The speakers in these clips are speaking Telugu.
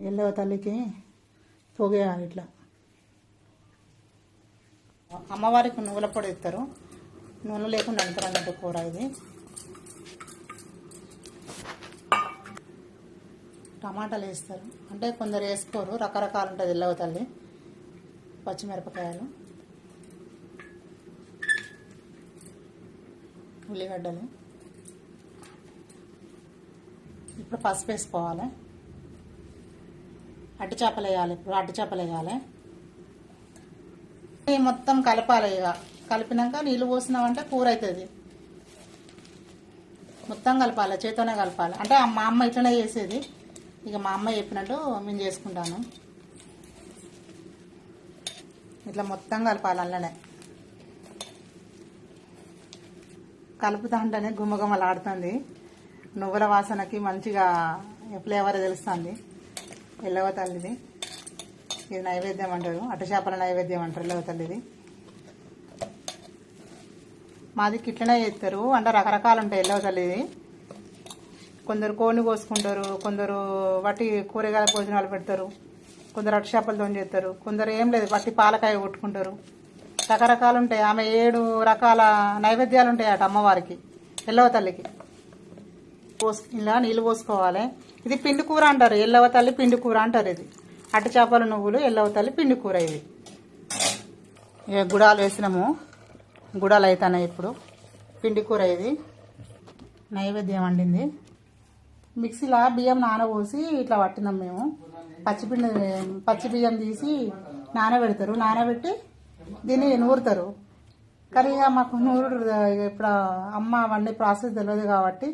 ఎల్లవ తల్లికి పొగేయాలి ఇట్లా. అమ్మవారికి నువ్వుల పొడి ఇస్తారు. నూనె లేకుండా అంటారు అన్నట్టు కూర ఇది. టమాటాలు వేస్తారు. అంటే కొందరు వేసుకోరు. రకరకాలు ఉంటుంది ఎల్లవ తల్లి. పచ్చిమిరపకాయలు. ఉల్లిగడ్డలు. ఇప్పుడు పసుపు వేసుకోవాలి. అట్టి చేపలు వేయాలి ఇప్పుడు అట్టి చేపలు వేయాలి మొత్తం కలపాలి ఇక. కలిపినాక నీళ్ళు పోసినామంటే కూర అవుతుంది మొత్తం కలపాలి చేతోనే కలపాలి. అంటే మా అమ్మ ఇట్లనే చేసేది. ఇక మా అమ్మ చెప్పినట్టు మేము చేసుకుంటాను. ఇట్లా మొత్తం కలపాలి అల్లనే. కలుపుతా ఉంటేనే గుమ్మగుమ్మలాడుతుంది నువ్వుల వాసనకి మంచిగా ఫ్లేవర్ తెలుస్తుంది. ఎల్లవ తల్లిది. ఇది నైవేద్యం అంటారు. అటు చేపల నైవేద్యం అంటారు. ఎల్లవ తల్లిది. మాది కిట్లనే చేస్తారు. అంటే రకరకాలు ఉంటాయి ఎల్లవ తల్లిది. కొందరు కోని కోసుకుంటారు. కొందరు వట్టి కూరగాయల భోజనాలు పెడతారు. కొందరు అటు చేపలతో చేస్తారు. కొందరు ఏం లేదు. వట్టి పాలకాయ కొట్టుకుంటారు. రకరకాలు ఉంటాయి. ఆమె ఏడు రకాల నైవేద్యాలు ఉంటాయి అట అమ్మవారికి. ఎల్లవ తల్లికి. పోసు ఇలా నీళ్ళు పోసుకోవాలి. ఇది పిండి కూర అంటారు. ఎల్లవ తల్లి పిండి కూర అంటారు ఇది. అట్టి చేపల నువ్వులు ఎల్లవ తల్లి పిండి కూర ఇది. ఇక గుడాలు వేసినాము. గుడాలు అవుతున్నాయి ఇప్పుడు. పిండి కూర ఇది. నైవేద్యం వండింది. మిక్సీలో బియ్యం నానబోసి ఇట్లా పట్టినాం మేము. పచ్చిపిండి పచ్చి బియ్యం తీసి నానబెడతారు. నానబెట్టి దీన్ని నూరుతారు. కానీ ఇక మాకు నూరు ఇప్పుడు అమ్మ వండే ప్రాసెస్ తెలియదు కాబట్టి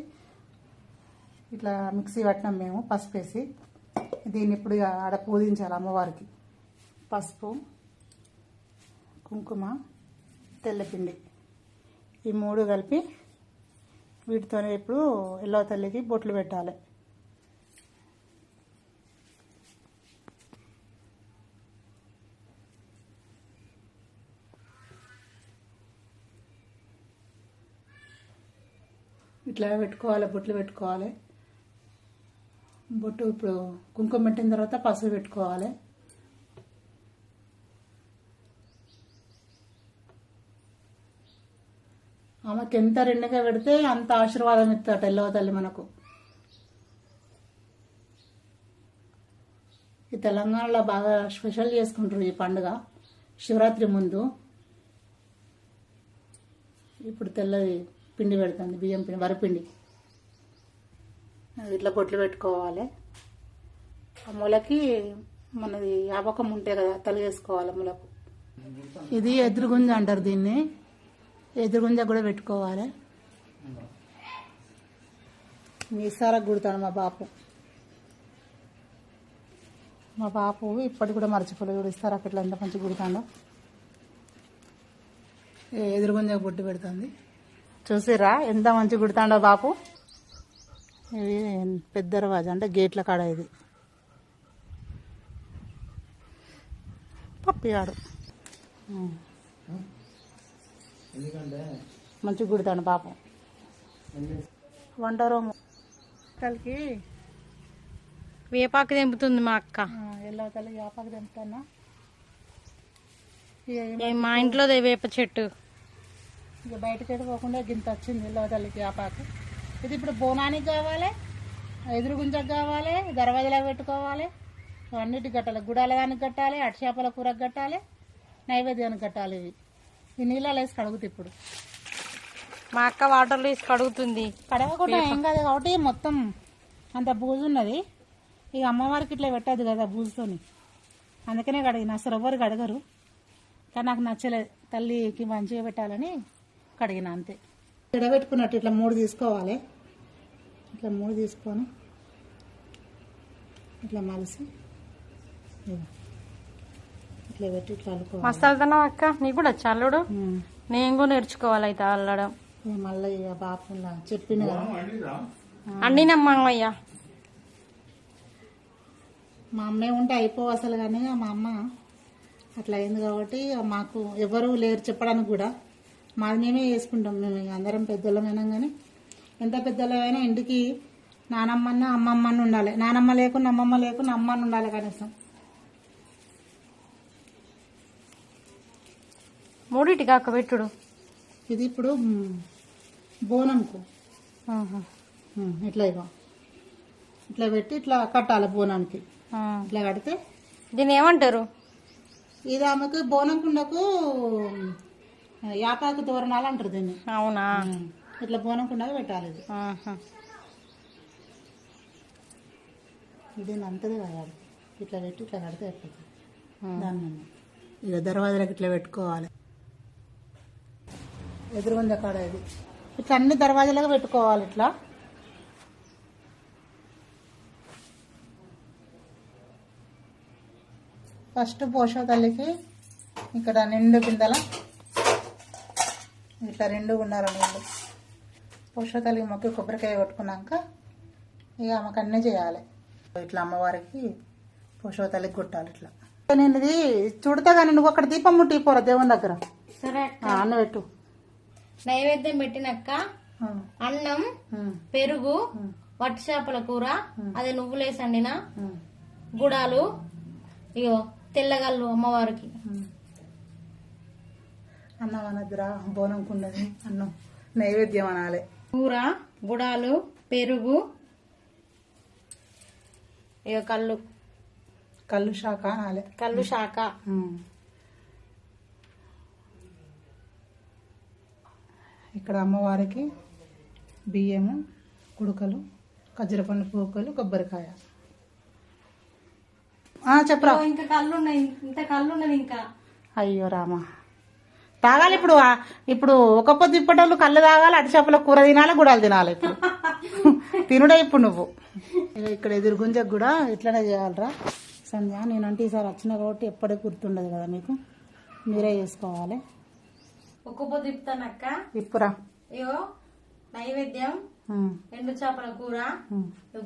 ఇట్లా మిక్సీ పట్టినాం మేము పసుపు వేసి దీన్ని ఇప్పుడు ఇక ఆడ పూజించాలి అమ్మవారికి. పసుపు కుంకుమ తెల్లపిండి. ఈ మూడు కలిపి వీటితోనే ఇప్పుడు ఎల్లవ తల్లికి బొట్లు పెట్టాలి. ఇట్లా పెట్టుకోవాలి బొట్లు పెట్టుకోవాలి. బొట్టు ఇప్పుడు కుంకుమ పెట్టిన తర్వాత పసుపు పెట్టుకోవాలి. ఆమెకి ఎంత రెండుగా పెడితే అంత ఆశీర్వాదం ఇస్తాట ఎల్లవ తల్లి మనకు. ఈ తెలంగాణలో బాగా స్పెషల్ చేసుకుంటారు ఈ పండుగ. శివరాత్రి ముందు. ఇప్పుడు తెల్లది పిండి పెడుతుంది బియ్యం పిండి వరిపిండి. ఇట్లా బొట్లు పెట్టుకోవాలి. ఆ మూలకి మనది యాపకం ఉంటే కదా తలిగేసుకోవాలి మూలకు. ఇది ఎదురుగుంజ అంటారు దీన్ని. ఎదురుగుంజ కూడా పెట్టుకోవాలి. మీసారకు కుడతాడు మా బాపు. మా బాపు ఇప్పటికి కూడా మర్చిపోలేదు. కూడా ఇస్తారు అట్లా ఎంత మంచి కుడతాడో ఎదురుగుంజ బొట్టు పెడుతుంది. చూసిరా ఎంత మంచి గుడతాడో బాపు? ఇది పెద్ద దర్వాజా అంటే గేట్ల కాడ ఇది. పప్పిగాడు మంచిగా కుడతాడు పాపం. వంట రూము. కలికి వేపాకు తెంపుతుంది మా అక్క. ఎల్లో తల్లి వ్యాపారం తెంపుతానా? మా ఇంట్లో వేప చెట్టు. ఇక బయటకి పోకుండా గింత వచ్చింది ఎల్లో తల్లికి వ్యాపాకు ఇది ఇప్పుడు బోనానికి కావాలి ఎదురుగుంజకు కావాలి దర్వాజలకు పెట్టుకోవాలి. అన్నిటికి కట్టాలి. గుడాల దానికి కట్టాలి అటు చేపల కూరకు కట్టాలి నైవేద్యానికి కట్టాలి ఇవి. ఈ నీళ్ళలో వేసి కడుగుతాయి ఇప్పుడు. మా అక్క వాటర్లో వేసి కడుగుతుంది. కడగకుండా ఏం కాదు కాబట్టి మొత్తం అంత బూజు ఉన్నది. ఇక అమ్మవారికి ఇట్లా పెట్టదు కదా బూజుతోని. అందుకనే కడిగిన. అసలు ఎవ్వరు కడగరు. కానీ నాకు నచ్చలేదు తల్లికి మంచిగా పెట్టాలని కడిగిన అంతే. ఎడబెట్టుకున్నట్టు ఇట్లా మూడు తీసుకోవాలి. ఇట్లా మూడు తీసుకొని ఇట్లా మలిసి. ఇట్లా పెట్టి ఇట్లా అల్లుకోవాలి. మస్తు వెళ్తున్నావు అక్క? నీకు కూడా చల్లుడు ఉమ్. నేను కూడా నేర్చుకోవాలి అయితే అల్లడం. మళ్ళీ ఇక బాపులా చెప్పిన కదా. అండినమ్మయ్య మా అమ్మే ఉంటే అయిపోవు అసలు కానీ మా అమ్మ అట్లా అయింది కాబట్టి మాకు ఎవరు లేరు చెప్పడానికి కూడా. మాది మేమే చేసుకుంటాం మేము ఇక అందరం పెద్దోళ్ళమైనా కానీ. ఎంత పెద్దోళ్ళమైనా ఇంటికి నానమ్మన్న అమ్మమ్మన్న ఉండాలి. నానమ్మ లేకుండా అమ్మమ్మ లేకుండా అమ్మన్న ఉండాలి కనీసం. మూడిటి కాక పెట్టుడు. ఇది ఇప్పుడు బోనంకు. ఇట్లా ఇగో ఇట్లా పెట్టి ఇట్లా కట్టాలి బోనానికి. ఇట్లా కడితే దీన్ని ఏమంటారు? ఇది ఆమెకు బోనం కుండకు యాపాకు తోరణాలు అంటారు దీన్ని. అవునా? ఇట్లా బోనం కుండగా పెట్టాలి ఇది. ఇది అంతది కాదు ఇట్లా పెట్టి ఇట్లా కడితే అయిపోతుంది. దాన్ని ఇక దర్వాజలకు ఇట్లా పెట్టుకోవాలి. ఎదురుగుంద కాడ ఇది? ఇట్లా అన్ని దర్వాజలకు పెట్టుకోవాలి ఇట్లా. ఫస్ట్ పోషవ తల్లికి ఇక్కడ నిండు బిందెల ఇట్లా రెండు ఉండాలి నీళ్ళు పోషవ తల్లికి మొక్కి కొబ్బరికాయ కొట్టుకున్నాక ఇక ఆమెకు అన్నీ చేయాలి. ఇట్లా అమ్మవారికి పోషవ తల్లికి కొట్టాలి ఇట్లా. నేను ఇది చుడతా కానీ నువ్వు అక్కడ దీపం ముట్టి పోరా దేవుని దగ్గర? సరే అన్న పెట్టు. నైవేద్యం పెట్టినాక అన్నం పెరుగు వట్టి చేపల కూర అదే నువ్వులేసండిన ఉమ్, గుడాలు ఇగో తెల్లగల్లు అమ్మవారికి. అన్నం అనద్దురా బోనం కుండది అన్నం. నైవేద్యం అనాలి. కూర గుడాలు పెరుగు ఇక కళ్ళు కళ్ళు శాఖ అనాలి. కళ్ళు శాఖ. ఇక్కడ అమ్మవారికి బియ్యము కుడుకలు ఖజ్జరపండు పూకలు కొబ్బరికాయ. చెప్పురా? ఇంకా కళ్ళు ఉన్నాయి ఇంత కళ్ళు ఉన్నది ఇంకా. అయ్యో రామా. తాగాలి ఇప్పుడు ఇప్పుడు ఒక పొద్దు ఇప్పటోళ్ళు కళ్ళు తాగాలి అటు చేపల కూర తినాలి గుడాలు తినాలి ఇప్పుడు. తినుడే ఇప్పుడు నువ్వు. ఇక ఇక్కడ ఎదురు గుంజకు కూడా ఇట్లనే చేయాలరా. సంధ్య నేనంటే ఈసారి వచ్చిన కాబట్టి ఎప్పటికీ గుర్తుండదు కదా మీకు. మీరే చేసుకోవాలి. ఒక్క పొద్దు ఇప్పుతానక్క ఇప్పురా ఇగో నైవేద్యం ఎండు చేపల కూర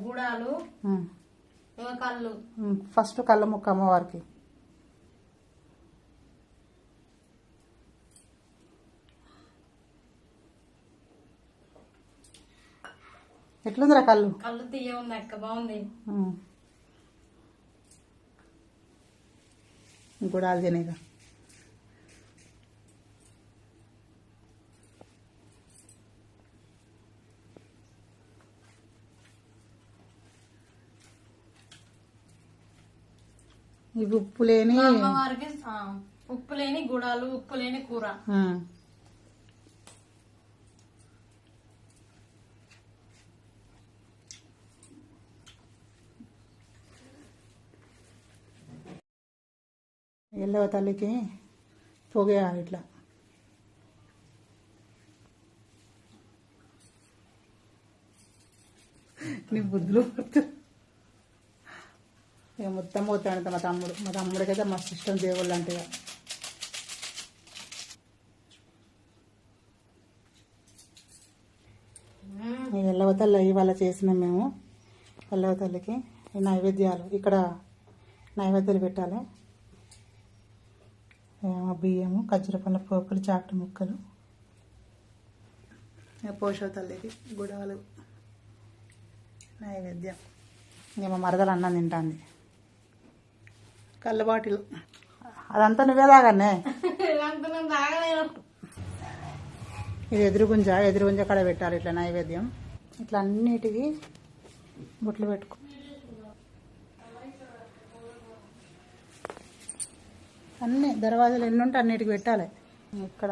గుడాలు కళ్ళు. ఫస్ట్ కళ్ళ ముక్క అమ్మవారికి. ఎట్లుందిరా కళ్ళు? కళ్ళు తీయ ఉంది అక్క బాగుంది. గుడాలు తినేగా ఇవి ఉప్పు లేని ఉప్పు లేని గుడాలు ఉప్పు లేని కూర. ఎల్లవ తల్లికి పొగేయాలి ఇట్లా. నీ బుద్ధులు ఇక మొత్తం పోతాడు మా తమ్ముడు. మా తమ్ముడికైతే మస్తు ఇష్టం దేవుళ్ళు అంటే ఇక. ఈ ఎల్లవ తల్లి ఇవాళ చేసినాం మేము. ఎల్లవ తల్లికి ఈ నైవేద్యాలు. ఇక్కడ నైవేద్యాలు పెట్టాలి. బియ్యము ఖర్జూర పండ్ల పోకులు చాకటి ముక్కలు. ఇక పోషవ తల్లికి గుడాలు నైవేద్యం. ఇక మా మరదలు అన్నం తింటాంది. కళ్ళ బాటిల్. అదంతా నువ్వే తాగానే ఇది ఎదురుగుంజ ఎదురుగుంజ కాడ పెట్టాలి ఇట్లా నైవేద్యం. ఇట్లా అన్నిటికీ బొట్లు పెట్టుకో. అన్ని దర్వాజాలు ఎన్ని ఉంటే అన్నిటికి పెట్టాలి. ఇక్కడ.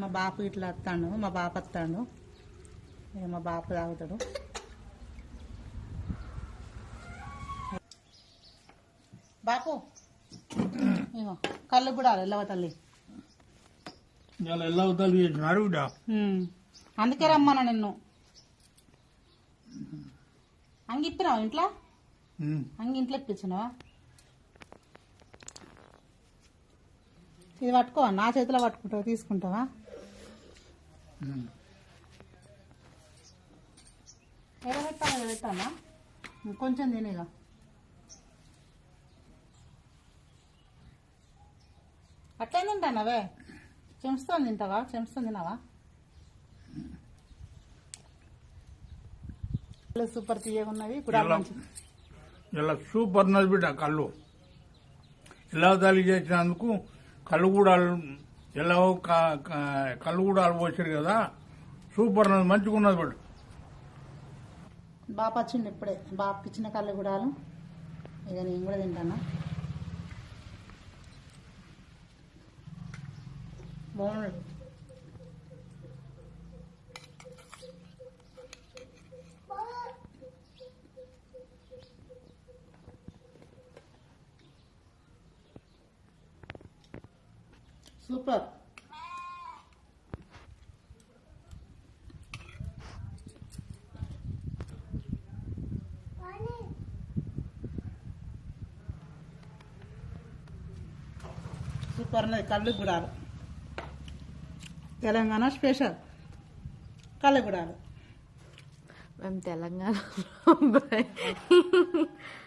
మా బాపు ఇట్లా వస్తాడు మా బాప వస్తాడు. మా బాపు తాగుతాడు. బాపు కళ్ళు కూడా ఎల్లవ తల్లి. ఇలా ఎలా చేసినారు బిడ్డ. అందుకే రమ్మన్నా నిన్ను. అంగి ఇప్పినావా ఇంట్లో. అంగి ఇంట్లో ఇప్పించినావా? ఇది పట్టుకో నా చేతిలో పట్టుకుంటావా తీసుకుంటావా. ఎడ పెట్టాలి ఎడ పెట్టానా కొంచెం తినేగా అట్లే తింటానవే చెంచుతో తింటావా? చెంచుతో తినావా సూపర్ తీయగా ఉన్నది గుడాలు ఇలా సూపర్ ఉన్నది బిడ్డ కళ్ళు. ఇలా తల్లి చేసినందుకు కళ్ళు కూడా ఎలా కళ్ళు కూడా పోసారు కదా. సూపర్ ఉన్నది మంచిగా ఉన్నది బిడ్డ. బాప వచ్చిండు ఇప్పుడే బాపకి ఇచ్చిన కళ్ళు గుడాలు ఇక నేను కూడా తింటాను? బాగున్నాడు సూపర్ సూపర్ ఉన్నది కళ్ళు గుడాలు తెలంగాణ స్పెషల్. కళ్ళు మేము తెలంగాణ